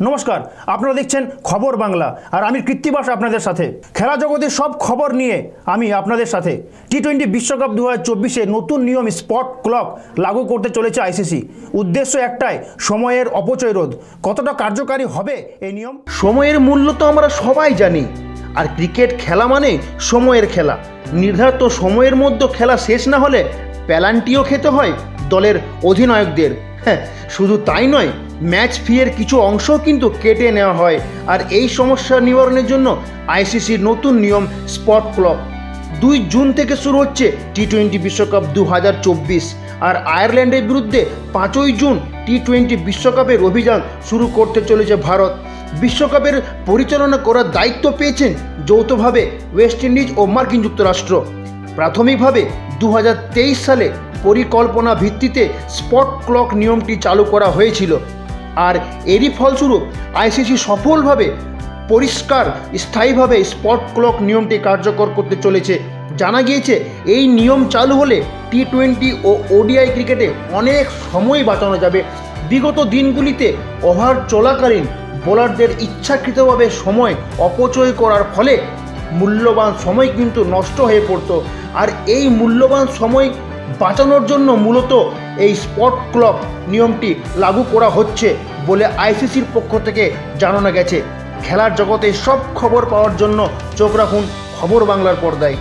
নমস্কার, আপনারা দেখছেন খবর বাংলা, আর আমি কৃত্তিবাস আপনাদের সাথে। খেলা জগতের সব খবর নিয়ে আমি আপনাদের সাথে। টি টোয়েন্টি বিশ্বকাপ দু হাজার নতুন নিয়ম স্পট ক্লক লাগু করতে চলেছে আইসিসি উদ্দেশ্য একটাই, সময়ের অপচয় রোধ। কতটা কার্যকারী হবে এই নিয়ম? সময়ের মূল্য তো আমরা সবাই জানি, আর ক্রিকেট খেলা মানে সময়ের খেলা। নির্ধারিত সময়ের মধ্যে খেলা শেষ না হলে প্যালান্টিও খেতে হয় দলের অধিনায়কদের। হ্যাঁ শুধু তাই নয় ম্যাচ ফিয়ের কিছু অংশ কিন্তু কেটে নেওয়া হয়। আর এই সমস্যা নিবারণের জন্য আইসিসির নতুন নিয়ম স্পট ক্লক দুই জুন থেকে শুরু হচ্ছে টি টোয়েন্টি বিশ্বকাপ দু হাজার চব্বিশ। আর আয়ারল্যান্ডের বিরুদ্ধে পাঁচই জুন টি টোয়েন্টি বিশ্বকাপের অভিযান শুরু করতে চলেছে ভারত। বিশ্বকাপের পরিচালনা করার দায়িত্ব পেয়েছেন যৌথভাবে ওয়েস্ট ইন্ডিজ ও মার্কিন যুক্তরাষ্ট্র। প্রাথমিকভাবে দু হাজার তেইশ সালে পরিকল্পনা ভিত্তিতে স্পট ক্লক নিয়মটি চালু করা হয়েছিল। আর এরই ফলস্বরূপ আইসিসি সফলভাবে পরিষ্কার, স্থায়ীভাবে স্পট ক্লক নিয়মটি কার্যকর করতে চলেছে। জানা গিয়েছে, এই নিয়ম চালু হলে টি টোয়েন্টি ও ওডিআই ক্রিকেটে অনেক সময় বাঁচানো যাবে। বিগত দিনগুলিতে ওভার চলাকালীন বোলারদের ইচ্ছাকৃতভাবে সময় অপচয় করার ফলে মূল্যবান সময় কিন্তু নষ্ট হয়ে পড়তো। আর এই মূল্যবান সময় বাঁচানোর জন্য মূলত এই স্পট ক্লক নিয়মটি লাগু করা হচ্ছে বলে আইসিসির পক্ষ থেকে জানানো গেছে। খেলার জগতে সব খবর পাওয়ার জন্য চোখ রাখুন খবর বাংলার পর্দায়।